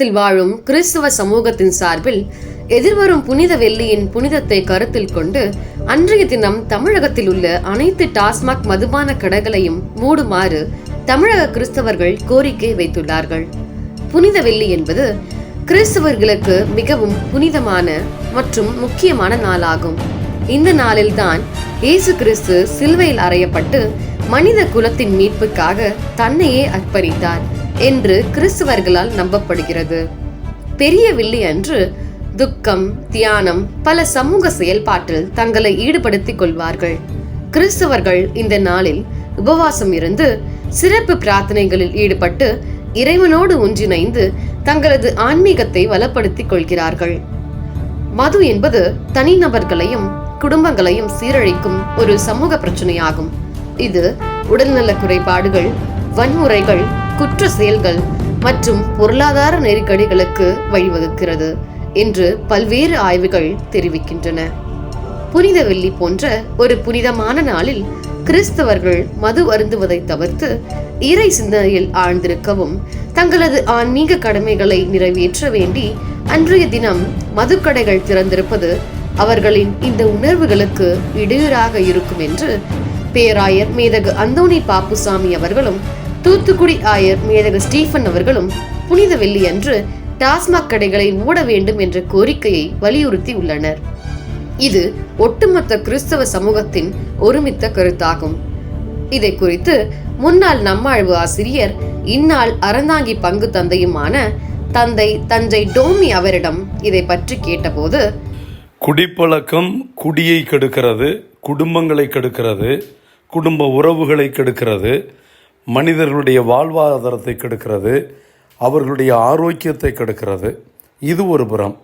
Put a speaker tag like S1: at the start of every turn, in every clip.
S1: தமிழகத்தில் வாழும் கிறிஸ்தவ சமூகத்தின் சார்பில் எதிர்வரும் புனித வெள்ளியின் புனிதத்தை கருத்தில் கொண்டு அன்றைய தினம் தமிழகத்தில் உள்ள அனைத்து டாஸ்மாக் மதுபான கடைகளையும் மூடுமாறு தமிழக கிறிஸ்தவர்கள் கோரிக்கை வைத்துள்ளார்கள். புனித வெள்ளி என்பது கிறிஸ்தவர்களுக்கு மிகவும் புனிதமான மற்றும் முக்கியமான நாளாகும். இந்த நாளில்தான் இயேசு கிறிஸ்து சிலுவையில் அறையப்பட்டு மனித குலத்தின் மீட்புக்காக தன்னையே அர்ப்பணித்தார். என்று கிறிஸ்துவர்களால் நம்பப்படுகிறது. பெரிய வெள்ளி அன்று துக்கம் தியானம் பல சமூக செயல்பாட்டில் தங்களை ஈடுபடுத்திக் கொள்வார்கள். கிறிஸ்தவர்கள் இந்த நாளில் உபவாசம் இருந்து சிறப்பு பிரார்த்தனைகளில் ஈடுபட்டு இறைவனோடு ஒன்றிணைந்து தங்களது ஆன்மீகத்தை வளப்படுத்திக் கொள்கிறார்கள். மது என்பது தனிநபர்களையும் குடும்பங்களையும் சீரழிக்கும் ஒரு சமூக பிரச்சனையாகும். இது உடல்நல குறைபாடுகள் வன்முறைகள் குற்ற செயல்கள் மற்றும் பொருளாதார நெருக்கடிகளுக்கு வழிவகுக்கிறது என்று பல்வேறு ஆய்வுகள் தெரிவிக்கின்றன. புனித வெள்ளி போன்ற ஒரு புனிதமான நாளில் கிறிஸ்தவர்கள் மது அருந்துவதை தவிர்த்து இறை சிந்தனையில் ஆழ்ந்திருக்கவும் தங்களது ஆன்மீக கடமைகளை நிறைவேற்ற வேண்டி அன்றைய தினம் மதுக்கடைகள் திறந்திருப்பது அவர்களின் இந்த உணர்வுகளுக்கு இடையூறாக இருக்கும் என்று பேராயர் மேதகு அந்தோணி பாப்புசாமி அவர்களும் தூத்துக்குடி ஆயர் மேதகு ஸ்டீஃபன் அவர்களும் புனித வெள்ளி அன்று டாஸ்மாக் கடைகளை மூட வேண்டும் என்ற கோரிக்கையை வலியுறுத்தி உள்ளனர். இது ஒட்டுமொத்த கிறிஸ்தவ சமூகத்தின் ஒருமித்த கருத்தாகும். இதை குறித்து முன்னாள் நம்மாழ்வு ஆசிரியர் இந்நாள் அறந்தாங்கி பங்கு தந்தையுமான தந்தை தஞ்சை டோமி அவரிடம் இதை பற்றி கேட்டபோது
S2: குடிப்பழக்கம் குடியை கெடுக்கிறது குடும்பங்களை கெடுக்கிறது குடும்ப உறவுகளை கெடுக்கிறது மனிதர்களுடைய வாழ்வாதாரத்தை கெடுக்கிறது அவர்களுடைய ஆரோக்கியத்தை கெடுக்கிறது. இது ஒரு புறம்.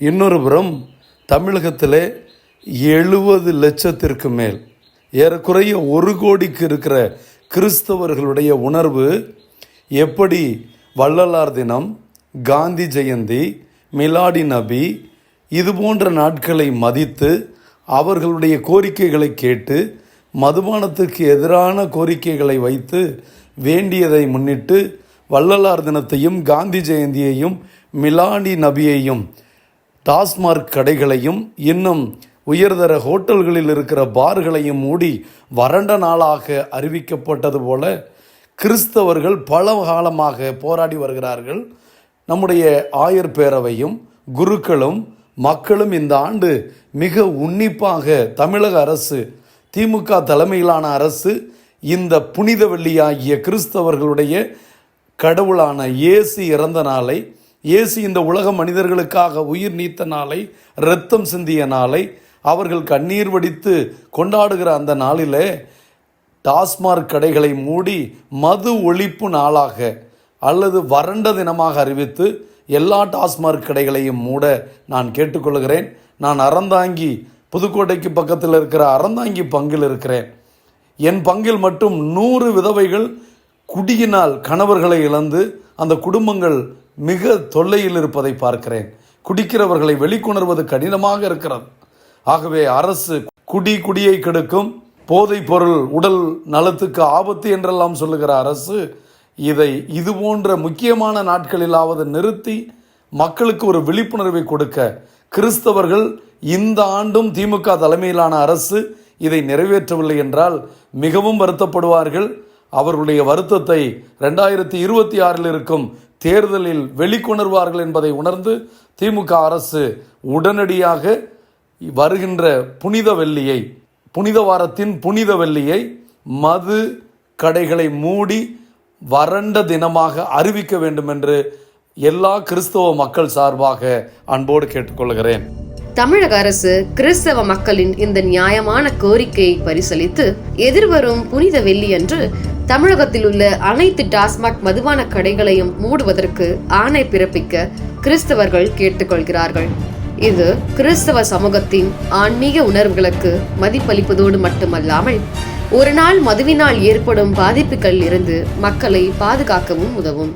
S2: இன்னொரு புறம் தமிழகத்தில் எழுபது லட்சத்திற்கு மேல் ஏறக்குறைய ஒரு கோடிக்கு இருக்கிற கிறிஸ்தவர்களுடைய உணர்வு எப்படி வள்ளலார் தினம் காந்தி ஜெயந்தி மிலாடி நபி இது போன்ற நாட்களை மதித்து அவர்களுடைய கோரிக்கைகளை கேட்டு மதுபானத்துக்கு எதிரான கோரிக்கைகளை வைத்து வேண்டியதை முன்னிட்டு வள்ளலார் தினத்தையும் காந்தி ஜெயந்தியையும் மிலாடி நபியையும் டாஸ்மார்க் கடைகளையும் இன்னும் உயர்தர ஹோட்டல்களில் இருக்கிற பார்களையும் மூடி வறண்ட நாளாக அறிவிக்கப்பட்டது போல கிறிஸ்தவர்கள் பல காலமாக போராடி வருகிறார்கள். நம்முடைய ஆயர் பேரவையும் குருக்களும் மக்களும் இந்த ஆண்டு மிக உன்னிப்பாக தமிழக அரசு திமுக தலைமையிலான அரசு இந்த புனித வெள்ளியாகிய கிறிஸ்தவர்களுடைய கடவுளான இயேசு இறந்த நாளை இயேசு இந்த உலக மனிதர்களுக்காக உயிர் நீத்த நாளை இரத்தம் சிந்திய நாளை அவர்கள் கண்ணீர் வடித்து கொண்டாடுகிற அந்த நாளிலே டாஸ்மார்க் கடைகளை மூடி மது ஒழிப்பு நாளாக அல்லது வறண்ட தினமாக அறிவித்து எல்லா டாஸ்மார்க் கடைகளையும் மூட நான் கேட்டுக்கொள்கிறேன். நான் அறந்தாங்கி புதுக்கோட்டைக்கு பக்கத்தில் இருக்கிற அறந்தாங்கி பங்கில் இருக்கிறேன். என் பங்கில் மட்டும் நூறு விதவைகள் குடியினால் கணவர்களை இழந்து அந்த குடும்பங்கள் மிக தொல்லையில் இருப்பதை பார்க்கிறேன். குடிக்கிறவர்களை வெளிக்கொணர்வது கடினமாக இருக்கிறது. ஆகவே அரசு குடி குடியை கெடுக்கும் போதைப் பொருள் உடல் நலத்துக்கு ஆபத்து என்றெல்லாம் சொல்லுகிற அரசு இதை இது போன்ற முக்கியமான நாட்களிலாவது நிறுத்தி மக்களுக்கு ஒரு விழிப்புணர்வை கொடுக்க கிறிஸ்தவர்கள் இந்த ஆண்டும் திமுக தலைமையிலான அரசு இதை நிறைவேற்றவில்லை என்றால் மிகவும் வருத்தப்படுவார்கள். அவர்களுடைய வருத்தத்தை ரெண்டாயிரத்தி இருபத்தி ஆறில் இருக்கும் தேர்தலில் வெளிக்கொணர்வார்கள் என்பதை உணர்ந்து திமுக அரசு உடனடியாக வருகின்ற புனித வெள்ளியை புனித வாரத்தின் புனித வெள்ளியை மது கடைகளை மூடி வறண்ட தினமாக அறிவிக்க வேண்டும் என்று எல்லா கிறிஸ்தவ மக்கள் சார்பாக அன்போடு கேட்டுக்கொள்கிறேன்.
S1: தமிழக அரசு கிறிஸ்தவ மக்களின் இந்த நியாயமான கோரிக்கையை பரிசீலித்து எதிர்வரும் புனித வெள்ளியன்று தமிழகத்தில் உள்ள அனைத்து டாஸ்மாக் மதுபான கடைகளையும் மூடுவதற்கு ஆணை பிறப்பிக்க கிறிஸ்தவர்கள் கேட்டுக்கொள்கிறார்கள். இது கிறிஸ்தவ சமூகத்தின் ஆன்மீக உணர்வுகளுக்கு மதிப்பளிப்பதோடு மட்டுமல்லாமல் ஒரு நாள் மதுவினால் ஏற்படும் பாதிப்புகளில் இருந்து மக்களை பாதுகாக்கவும் உதவும்.